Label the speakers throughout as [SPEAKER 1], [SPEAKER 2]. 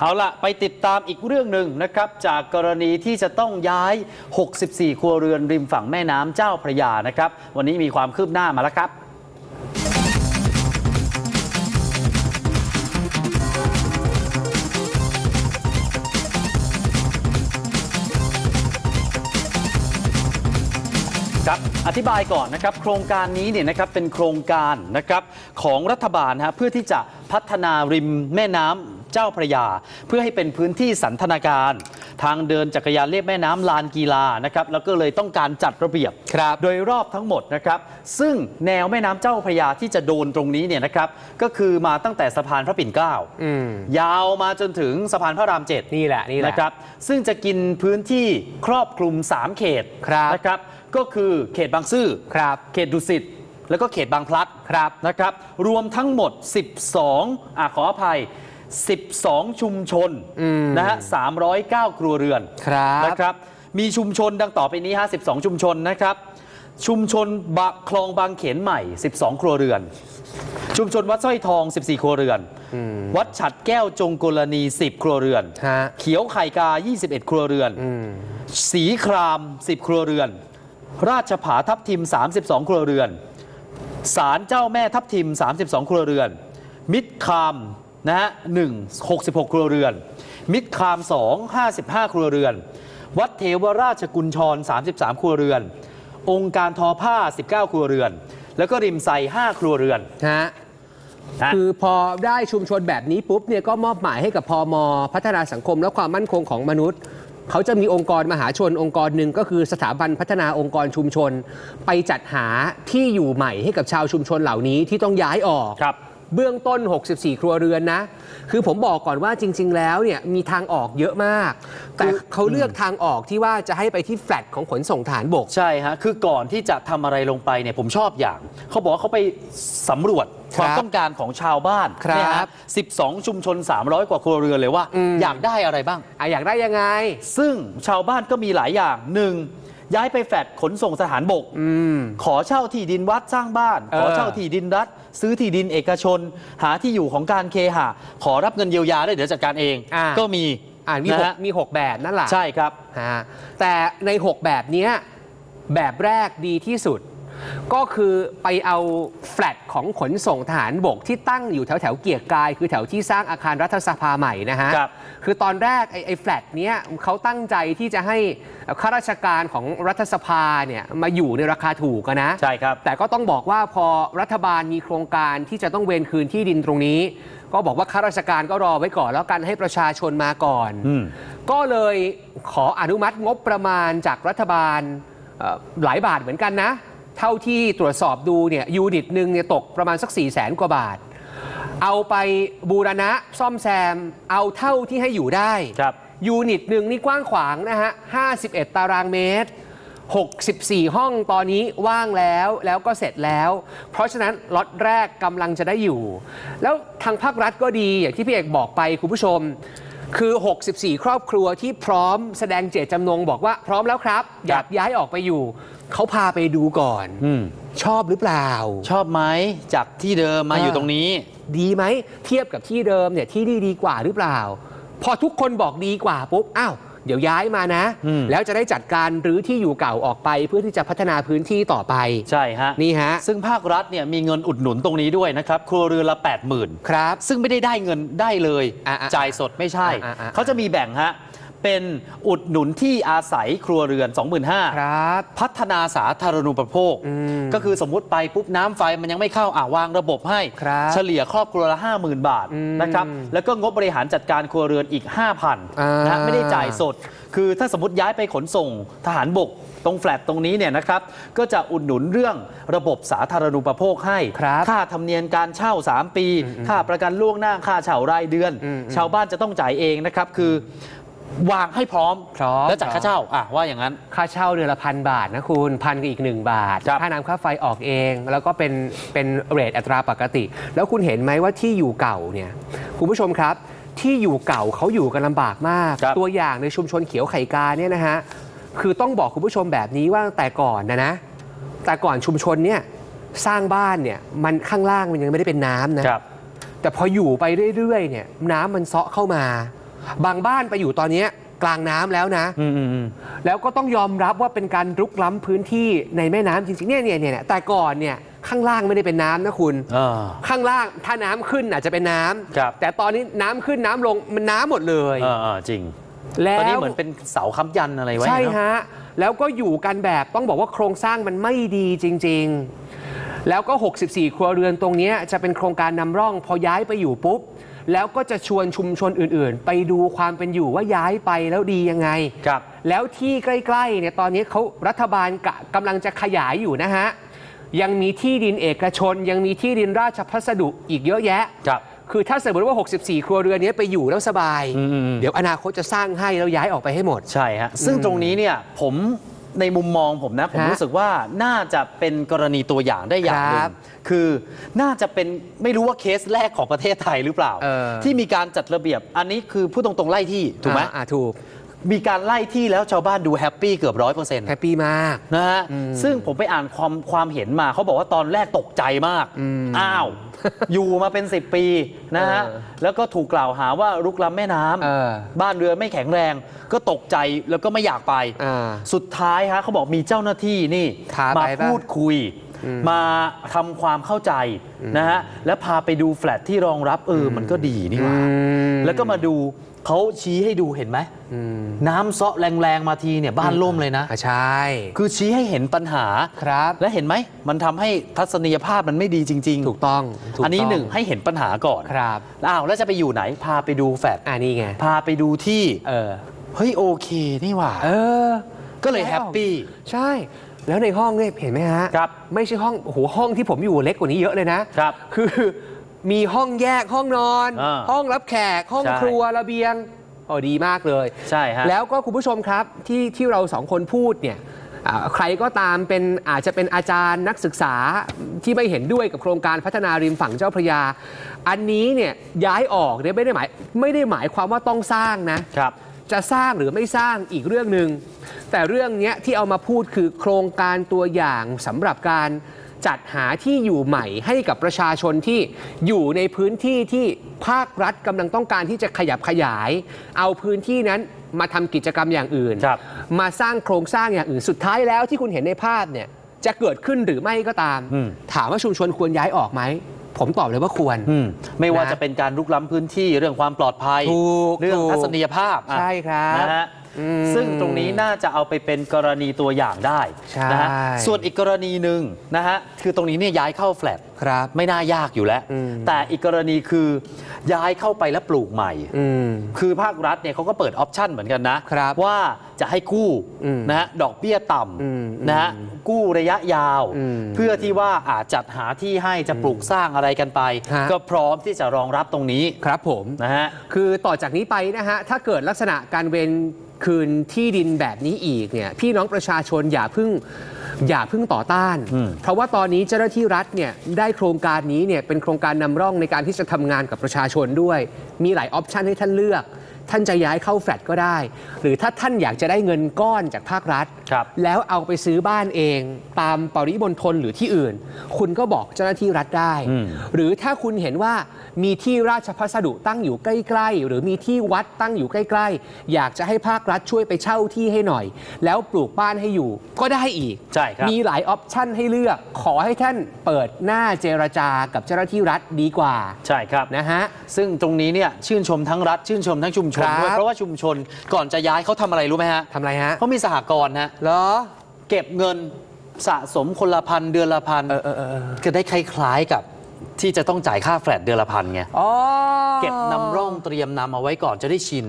[SPEAKER 1] เอาละไปติดตามอีกเรื่องหนึ่งนะครับ จากกรณีที่จะต้องย้าย 64 ครัวเรือนริมฝั่งแม่น้ำเจ้าพระยานะครับ วันนี้มีความคืบหน้ามาแล้วครับ ครับอธิบายก่อนนะครับโครงการนี้เนี่ยนะครับเป็นโครงการนะครับของรัฐบาลนะฮะเพื่อที่จะพัฒนาริมแม่น้ำเจ้าพระยา เพื่อให้เป็นพื้นที่สันทนาการ ทางเดินจักรยานเลียบแม่น้ำลานกีฬานะครับแล้วก็เลยต้องการจัดระเบียบ
[SPEAKER 2] ครับ
[SPEAKER 1] โดยรอบทั้งหมดนะครับ ซึ่งแนวแม่น้ำเจ้าพระยาที่จะโดนตรงนี้เนี่ยนะครับ ก็คือมาตั้งแต่สะพานพระปิ่นเกล้า
[SPEAKER 2] อืม
[SPEAKER 1] ยาวมาจนถึงสะพานพระรามเจ็ด
[SPEAKER 2] นี่แหละ นี่แหละ
[SPEAKER 1] นะครับซึ่งจะกินพื้นที่ครอบคลุม 3 เขต
[SPEAKER 2] ครับ
[SPEAKER 1] นะครับ ก็คือเขตบางซื่อ
[SPEAKER 2] ครับ
[SPEAKER 1] เขตดุสิตแล้วก็เขตบางพลัด
[SPEAKER 2] ครับ
[SPEAKER 1] นะครับ รวมทั้งหมด 12อะขออภัย 12 ชุมชน
[SPEAKER 2] อืม
[SPEAKER 1] นะฮะ309 ครัวเรือน
[SPEAKER 2] ครับ
[SPEAKER 1] นะครับ มีชุมชนดังต่อไปนี้ฮะ12 ชุมชนนะครับ ชุมชนบะคลองบางเขนใหม่ 12 ครัวเรือน ชุมชนวัดสร้อยทอง 14 ครัวเรือน วัดฉัดแก้วจงกรณี 10 ครัวเรือน
[SPEAKER 2] ฮะ
[SPEAKER 1] เขียวไข่กา 21 ครัวเรือน
[SPEAKER 2] อืม
[SPEAKER 1] สีคราม 10 ครัวเรือน ราชผาทับทิม 32 ครัวเรือนศาลเจ้าแม่ทับทิม 32 ครัวเรือน มิตรคาม นะฮะ1 66ครัวเรือน มิตรคาม2 55ครัวเรือน วัดเทวราชกุญชร 33 ครัวเรือน องค์การทอผ้า 19 ครัวเรือน แล้วก็ริมไซ5ครัวเรือน
[SPEAKER 2] ฮะ
[SPEAKER 1] นะ
[SPEAKER 2] คือพอได้ชุมชนแบบนี้ปุ๊บเนี่ยก็มอบหมายให้กับพอมพัฒนาสังคมและความมั่นคงของมนุษย์ เขาจะมีองค์กรมหาชนองค์กรหนึ่งก็คือสถาบันพัฒนาองค์กรชุมชน ไปจัดหาที่อยู่ใหม่ให้กับชาวชุมชนเหล่านี้ที่ต้องย้ายออก
[SPEAKER 1] ครับ
[SPEAKER 2] เบื้องต้น 64 ครัวเรือนนะ คือผมบอกก่อนว่าจริง ๆ แล้วเนี่ยมีทางออกเยอะมาก แต่เขาเลือกทางออกที่ว่าจะให้ไปที่แฟลตของขนส่งฐานบก
[SPEAKER 1] ใช่ฮะ คือก่อนที่จะทำอะไรลงไปเนี่ยผมชอบอย่าง เขาบอกว่าเขาไปสำรวจ
[SPEAKER 2] ครับ
[SPEAKER 1] ความต้องการของชาวบ้าน
[SPEAKER 2] ครับ
[SPEAKER 1] เนี่ยฮะ12 ชุมชน 300 กว่าครัวเรือนเลยว่า
[SPEAKER 2] อืม
[SPEAKER 1] อยากได้อะไรบ้าง
[SPEAKER 2] อะอยากได้ยังไง
[SPEAKER 1] ซึ่งชาวบ้านก็มีหลายอย่างหนึ่ง ย้ายไปแฟดขนส่งสถานบก
[SPEAKER 2] อืม
[SPEAKER 1] ขอเช่าที่ดินวัดสร้างบ้าน
[SPEAKER 2] เออ
[SPEAKER 1] ขอเช่าที่ดินรัฐ ซื้อที่ดินเอกชน หาที่อยู่ของการเคหะขอรับเงินเยียวยาได้เดี๋ยวจัดการเอง
[SPEAKER 2] อ่า
[SPEAKER 1] ก็มี
[SPEAKER 2] อ่ามี
[SPEAKER 1] นะ
[SPEAKER 2] หก
[SPEAKER 1] ฮะ
[SPEAKER 2] มีหกแบบนั่นแหละ
[SPEAKER 1] ใช่ครับ
[SPEAKER 2] ฮะแต่ใน 6 แบบเนี้ยแบบแรกดีที่สุด ก็คือไปเอาแฟลตของขนส่งทหารบกที่ตั้งอยู่แถวแถวๆเกียรติกาย คือแถวที่สร้างอาคารรัฐสภาใหม่นะฮะ
[SPEAKER 1] ครับ
[SPEAKER 2] คือตอนแรกไอ้ไอ้แฟลตเนี้ยเขาตั้งใจที่จะให้ข้าราชการของรัฐสภาเนี่ยมาอยู่ในราคาถูกอะนะ
[SPEAKER 1] ใช่ครับ
[SPEAKER 2] แต่ก็ต้องบอกว่าพอรัฐบาลมีโครงการที่จะต้องเวนคืนที่ดินตรงนี้ ก็บอกว่าข้าราชการก็รอไว้ก่อนแล้วกันให้ประชาชนมาก่อน
[SPEAKER 1] อืม
[SPEAKER 2] ก็เลยขออนุมัติงบประมาณจากรัฐบาลเอ่อหลายบาทเหมือนกันนะ เท่าที่ตรวจสอบดูเนี่ยยูนิตหนึ่งเนี่ยตกประมาณสัก4 0 0แสนกว่าบาท เอาไปบูรณะซ่อมแซม เอาเท่าที่ให้อยู่ได้
[SPEAKER 1] ครับ
[SPEAKER 2] ยูนิตหนึ่งนี่กว้างขวางนะฮะ 51 ตารางเมตร 64 ห้องตอนนี้ว่างแล้วแล้วก็เสร็จแล้ว เพราะฉะนั้นล็อตแรกกำลังจะได้อยู่ แล้วทางภาครัฐก็ดีอย่างที่พี่เอกบอกไปคุณผู้ชม คือ 64 ครอบครัวที่พร้อมแสดงเจตจำนงบอกว่าพร้อมแล้วครับ อยากย้ายออกไปอยู่ เขาพาไปดูก่อน
[SPEAKER 1] อืม
[SPEAKER 2] ชอบหรือเปล่า
[SPEAKER 1] ชอบไหมจากที่เดิมมา
[SPEAKER 2] อ่า
[SPEAKER 1] อยู่ตรงนี้
[SPEAKER 2] ดีไหม เทียบกับที่เดิมเนี่ยที่นี่ดีกว่าหรือเปล่า พอทุกคนบอกดีกว่าปุ๊บอ้าว เดี๋ยวย้ายมานะ
[SPEAKER 1] อืม
[SPEAKER 2] แล้วจะได้จัดการรื้อที่อยู่เก่าออกไป เพื่อที่จะพัฒนาพื้นที่ต่อไป
[SPEAKER 1] ใช่ฮะ
[SPEAKER 2] นี่ฮะ
[SPEAKER 1] ซึ่งภาครัฐเนี่ยมีเงินอุดหนุนตรงนี้ด้วยนะครับ ครัวเรือนละ 80,000
[SPEAKER 2] ครับ
[SPEAKER 1] ซึ่งไม่ได้ได้เงินได้เลย
[SPEAKER 2] อะอะ
[SPEAKER 1] จ่ายสดไม่ใช่
[SPEAKER 2] อะอะอะ
[SPEAKER 1] เขาจะมีแบ่งฮะ เป็นอุดหนุนที่อาศัยครัวเรือน 25,000
[SPEAKER 2] ครับ
[SPEAKER 1] พัฒนาสาธารณูปโภค
[SPEAKER 2] อืม
[SPEAKER 1] ก็คือสมมุติไปปุ๊บน้ำไฟมันยังไม่เข้าอ่าวางระบบให้
[SPEAKER 2] ครับ
[SPEAKER 1] เฉลี่ยครอบครัวละ 50,000 บาท
[SPEAKER 2] อืม
[SPEAKER 1] นะครับแล้วก็งบบริหารจัดการครัวเรือนอีก 5,000นะฮะ
[SPEAKER 2] อ่า
[SPEAKER 1] ไม่ได้จ่ายสด คือถ้าสมมติย้ายไปขนส่งทหารบกตรงแฟลตตรงนี้เนี่ยนะครับก็จะอุดหนุนเรื่องระบบสาธารณูปโภคให้
[SPEAKER 2] ครับ
[SPEAKER 1] ค่าธรรมเนียมการเช่า 3 ปี ค่าประกันล่วงหน้าค่าเช่ารายเดือน
[SPEAKER 2] อืม
[SPEAKER 1] ชาวบ้านจะต้องจ่ายเองนะครับ คือ วางให้พร้อม
[SPEAKER 2] พร้อม
[SPEAKER 1] แล้วจ่ายค่าเช่าอะว่าอย่างนั้น
[SPEAKER 2] ค่าเช่าเดือนละพันบาทนะคุณพันกับอีก1บาท
[SPEAKER 1] ครับ
[SPEAKER 2] ค่าน้ำค่าไฟออกเอง แล้วก็เป็นเป็นเรทอัตราปกติ แล้วคุณเห็นไหมว่าที่อยู่เก่าเนี่ยคุณผู้ชมครับ ที่อยู่เก่าเขาอยู่กันลำบากมาก
[SPEAKER 1] ครับ
[SPEAKER 2] ตัวอย่างในชุมชนเขียวไข่กาเนี่ยนะฮะคือต้องบอกคุณผู้ชมแบบนี้ว่าแต่ก่อนนะนะ แต่ก่อนชุมชนเนี่ยสร้างบ้านเนี่ยมันข้างล่างมันยังไม่ได้เป็นน้ำนะ
[SPEAKER 1] ครับ
[SPEAKER 2] แต่พออยู่ไปเรื่อยๆเนี่ยน้ำมันเซาะเข้ามา บางบ้านไปอยู่ตอนเนี้ยกลางน้ำแล้วนะ
[SPEAKER 1] อืมอืมอืม
[SPEAKER 2] แล้วก็ต้องยอมรับว่าเป็นการรุกล้ำพื้นที่ในแม่น้ำจริงๆเนี่ยเนี่ยเนี่ยแต่ก่อนเนี่ยข้างล่างไม่ได้เป็นน้ำนะคุณ
[SPEAKER 1] อ่า
[SPEAKER 2] ข้างล่างถ้าน้ำขึ้นอาจจะเป็นน้ำ
[SPEAKER 1] ครับ
[SPEAKER 2] แต่ตอนนี้น้ำขึ้นน้ำลงมันน้ำหมดเลย
[SPEAKER 1] อ่าอ่าจริง
[SPEAKER 2] แล้ว
[SPEAKER 1] ตอนนี้เหมือนเป็นเสาค้ำยันอะไรไว้
[SPEAKER 2] ใช่
[SPEAKER 1] เนอะ
[SPEAKER 2] ฮะแล้วก็อยู่กันแบบต้องบอกว่าโครงสร้างมันไม่ดีจริง ๆ แล้วก็ 64 ครัวเรือนตรงเนี้ยจะเป็นโครงการนำร่องพอย้ายไปอยู่ปุ๊บ แล้วก็จะชวนชุมชนอื่นๆ ไปดูความเป็นอยู่ว่าย้ายไปแล้วดียังไง
[SPEAKER 1] ครับ
[SPEAKER 2] แล้วที่ใกล้ๆเนี่ยตอนนี้เขารัฐบาลกะกำลังจะขยายอยู่นะฮะ ยังมีที่ดินเอกชน ยังมีที่ดินราชพัสดุอีกเยอะแยะ
[SPEAKER 1] ครับ
[SPEAKER 2] คือถ้าสมมติว่า 64 ครัวเรือนนี้ไปอยู่แล้วสบาย
[SPEAKER 1] อืมอืมอืม
[SPEAKER 2] เดี๋ยวอนาคตจะสร้างให้แล้วย้ายออกไปให้หมด
[SPEAKER 1] ใช่ฮะซึ่งตรงนี้เนี่ยผม ในมุมมองผมนะ ผม
[SPEAKER 2] ฮะ
[SPEAKER 1] รู้สึกว่าน่าจะเป็นกรณีตัวอย่างได้อย่างหนึ่
[SPEAKER 2] ครั
[SPEAKER 1] ง
[SPEAKER 2] บ
[SPEAKER 1] คือน่าจะเป็นไม่รู้ว่าเคสแรกของประเทศไทยหรือเปล่า
[SPEAKER 2] เออ
[SPEAKER 1] ที่มีการจัดระเบียบ อันนี้คือพูดตรงๆไล่ที่ถูกไหม
[SPEAKER 2] อ่าอ่าถูก
[SPEAKER 1] มีการไล่ที่แล้วชาวบ้านดูแฮปปี้เกือบร้อยเปอร์เซ็นต์
[SPEAKER 2] แฮปปี้มาก
[SPEAKER 1] นะฮะซึ่งผมไปอ่านความความเห็นมาเขาบอกว่าตอนแรกตกใจมาก อ้าว อยู่มาเป็น 10 ปีนะฮะ
[SPEAKER 2] เออ
[SPEAKER 1] แล้วก็ถูกกล่าวหาว่ารุกล้ำแม่น้ำ
[SPEAKER 2] เออ
[SPEAKER 1] บ้านเรือนไม่แข็งแรง ก็ตกใจแล้วก็ไม่อยากไป
[SPEAKER 2] อ่า
[SPEAKER 1] สุดท้ายฮะเขาบอกมีเจ้าหน้าที่นี่
[SPEAKER 2] พาไป
[SPEAKER 1] มา
[SPEAKER 2] ปะ
[SPEAKER 1] พูดคุย มาทำความเข้าใจนะฮะแล้วพาไปดูแฟลตที่รองรับเออมันก็ดีนี่หว่า แล้วก็มาดู เขาชี้ให้ดูเห็นไหมน้ำเซาะแรงๆมาทีเนี่ยบ้านล่มเลยนะ
[SPEAKER 2] อะใช่
[SPEAKER 1] คือชี้ให้เห็นปัญหา
[SPEAKER 2] ครับ
[SPEAKER 1] และเห็นไหมมันทำให้ทัศนียภาพมันไม่ดีจริง ๆ
[SPEAKER 2] ถูกต้องถูก
[SPEAKER 1] อันนี้
[SPEAKER 2] ต้
[SPEAKER 1] หนึ่งให้เห็นปัญหาก่อน
[SPEAKER 2] ครับ
[SPEAKER 1] อ้าวแล้วจะไปอยู่ไหนพาไปดูแฟลต
[SPEAKER 2] อ่านี่ไง
[SPEAKER 1] พาไปดูที่
[SPEAKER 2] เออ
[SPEAKER 1] เฮ้ยโอเคนี่หว่า
[SPEAKER 2] เออ
[SPEAKER 1] ก็เลยแฮปปี้
[SPEAKER 2] ใช่แล้วในห้องเนี่ยเห็นไหมฮะ
[SPEAKER 1] ครับ
[SPEAKER 2] ไม่ใช่ห้องโอ้โหห้องที่ผมอยู่เล็กกว่านี้เยอะเลยนะ
[SPEAKER 1] ครับ
[SPEAKER 2] คือ มีห้องแยกห้องนอน
[SPEAKER 1] อ่า
[SPEAKER 2] ห้องรับแขก ห้อง
[SPEAKER 1] ใช่
[SPEAKER 2] ครัวระเบียงโอ้ดีมากเลย
[SPEAKER 1] ใช่ฮะ
[SPEAKER 2] แล้วก็คุณผู้ชมครับที่ที่เราสองคนพูดเนี่ยอ่าใครก็ตามเป็นอาจจะเป็นอาจารย์นักศึกษาที่ไม่เห็นด้วยกับโครงการพัฒนาริมฝั่งเจ้าพระยา อันนี้เนี่ยย้ายออกเนี่ยไม่ได้หมายไม่ได้หมายความว่าต้องสร้างนะ
[SPEAKER 1] ครับ
[SPEAKER 2] จะสร้างหรือไม่สร้างอีกเรื่องหนึ่งแต่เรื่องเนี้ยที่เอามาพูดคือโครงการตัวอย่างสำหรับการ จัดหาที่อยู่ใหม่ให้กับประชาชนที่อยู่ในพื้นที่ที่ภาครัฐกำลังต้องการที่จะขยับขยาย เอาพื้นที่นั้นมาทำกิจกรรมอย่างอื่น
[SPEAKER 1] ครับ
[SPEAKER 2] มาสร้างโครงสร้างอย่างอื่นสุดท้ายแล้วที่คุณเห็นในภาพเนี่ยจะเกิดขึ้นหรือไม่ก็ตาม
[SPEAKER 1] อืม
[SPEAKER 2] ถามว่าชุมชนควรย้ายออกไหม ผมตอบเลยว่าควร
[SPEAKER 1] อืมไม่ว่า
[SPEAKER 2] นะ
[SPEAKER 1] จะเป็นการลุกล้ำพื้นที่เรื่องความปลอดภัย
[SPEAKER 2] ถูก
[SPEAKER 1] เรื่อง
[SPEAKER 2] ถูก
[SPEAKER 1] ทัศนียภาพอะ
[SPEAKER 2] ใช่ครับ
[SPEAKER 1] นะฮะ
[SPEAKER 2] อืม
[SPEAKER 1] ซึ่งตรงนี้น่าจะเอาไปเป็นกรณีตัวอย่างได้
[SPEAKER 2] ใช่
[SPEAKER 1] นะฮะส่วนอีกกรณีหนึ่งนะฮะคือตรงนี้เนี่ยย้ายเข้าแฟลต
[SPEAKER 2] ครับ
[SPEAKER 1] ไม่น่ายากอยู่แล้ว
[SPEAKER 2] อืม
[SPEAKER 1] แต่อีกกรณีคือย้ายเข้าไปแล้วปลูกใหม่
[SPEAKER 2] อืม
[SPEAKER 1] คือภาครัฐเนี่ยเขาก็เปิดออปชันเหมือนกันนะครับว่าจะให้กู้
[SPEAKER 2] อืม
[SPEAKER 1] นะฮะดอกเบี้ยต่
[SPEAKER 2] อืมำ
[SPEAKER 1] นะฮะกู้ระยะยาว
[SPEAKER 2] อืม
[SPEAKER 1] เพื่อที่ว่าอาจจัดหาที่ให้จะปลูกสร้างอะไรกันไป
[SPEAKER 2] ฮะ
[SPEAKER 1] ก็พร้อมที่จะรองรับตรงนี้
[SPEAKER 2] ครับผม
[SPEAKER 1] นะฮะ
[SPEAKER 2] คือต่อจากนี้ไปนะฮะถ้าเกิดลักษณะการเวน คืนที่ดินแบบนี้อีกเนี่ยพี่น้องประชาชนอย่าเพิ่งอย่าเพิ่งต่อต้าน
[SPEAKER 1] อืม
[SPEAKER 2] เพราะว่าตอนนี้เจ้าหน้าที่รัฐเนี่ยได้โครงการนี้เนี่ยเป็นโครงการนำร่องในการที่จะทำงานกับประชาชนด้วย มีหลายออปชันให้ท่านเลือก ท่านจะย้ายเข้าแฟลตก็ได้ หรือถ้าท่านอยากจะได้เงินก้อนจากภาครัฐ
[SPEAKER 1] ครับ
[SPEAKER 2] แล้วเอาไปซื้อบ้านเองตามปริมณฑลหรือที่อื่น คุณก็บอกเจ้าหน้าที่รัฐได้
[SPEAKER 1] อืม
[SPEAKER 2] หรือถ้าคุณเห็นว่ามีที่ราชพัสดุตั้งอยู่ใกล้ๆ หรือมีที่วัดตั้งอยู่ใกล้ ๆ อยากจะให้ภาครัฐช่วยไปเช่าที่ให้หน่อย แล้วปลูกบ้านให้อยู่ก็ได้อีก
[SPEAKER 1] ใช่ครับ
[SPEAKER 2] มีหลายออปชั่นให้เลือก ขอให้ท่านเปิดหน้าเจรจากับเจ้าหน้าที่รัฐดีกว่า
[SPEAKER 1] ใช่ครับ
[SPEAKER 2] นะฮะ
[SPEAKER 1] ซึ่งตรงนี้เนี่ยชื่นชมทั้งรัฐ ชื่นชมทั้งชุมชน
[SPEAKER 2] ครับ
[SPEAKER 1] ด้วยเพราะว่าชุมชนก่อนจะย้ายเขาทำอะไรรู้ไหมฮะ
[SPEAKER 2] ทำไรฮะ
[SPEAKER 1] เขามีสหกรณ์ฮะ
[SPEAKER 2] เหรอ
[SPEAKER 1] เก็บเงินสะสมคนละพันเดือนละพัน
[SPEAKER 2] เออเออเออเออ
[SPEAKER 1] ก็ได้คล้ายๆกับที่จะต้องจ่ายค่าแฟลตเดือนละพันไง
[SPEAKER 2] อ๋อ
[SPEAKER 1] เก็บนำร่องเตรียมนำเอาไว้ก่อนจะได้ชิน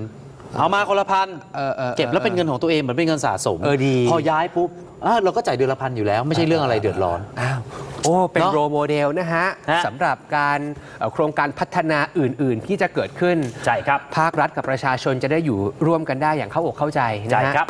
[SPEAKER 1] เอามาคนละพัน
[SPEAKER 2] เออเออ
[SPEAKER 1] เก็บแล้วเป็นเงินของตัวเองเหมือนเป็นเงินสะสม
[SPEAKER 2] เออดี
[SPEAKER 1] พอย้ายปุ๊บอะเราก็จ่ายเดือนละพันอยู่แล้ว ไม่ใช่เรื่องอะไรเดือดร้อน
[SPEAKER 2] อ้าวโอ้เป็น
[SPEAKER 1] เนอะ
[SPEAKER 2] โรโมเดลนะฮะ
[SPEAKER 1] ฮะ
[SPEAKER 2] สำหรับการเอ่อโครงการพัฒนาอื่น ๆ ที่จะเกิดขึ้น
[SPEAKER 1] ใช่ครับ
[SPEAKER 2] ภาครัฐกับประชาชนจะได้อยู่ร่วมกันได้อย่างเข้าอกเข้าใจนะ
[SPEAKER 1] ใช่
[SPEAKER 2] ฮะ
[SPEAKER 1] ครับ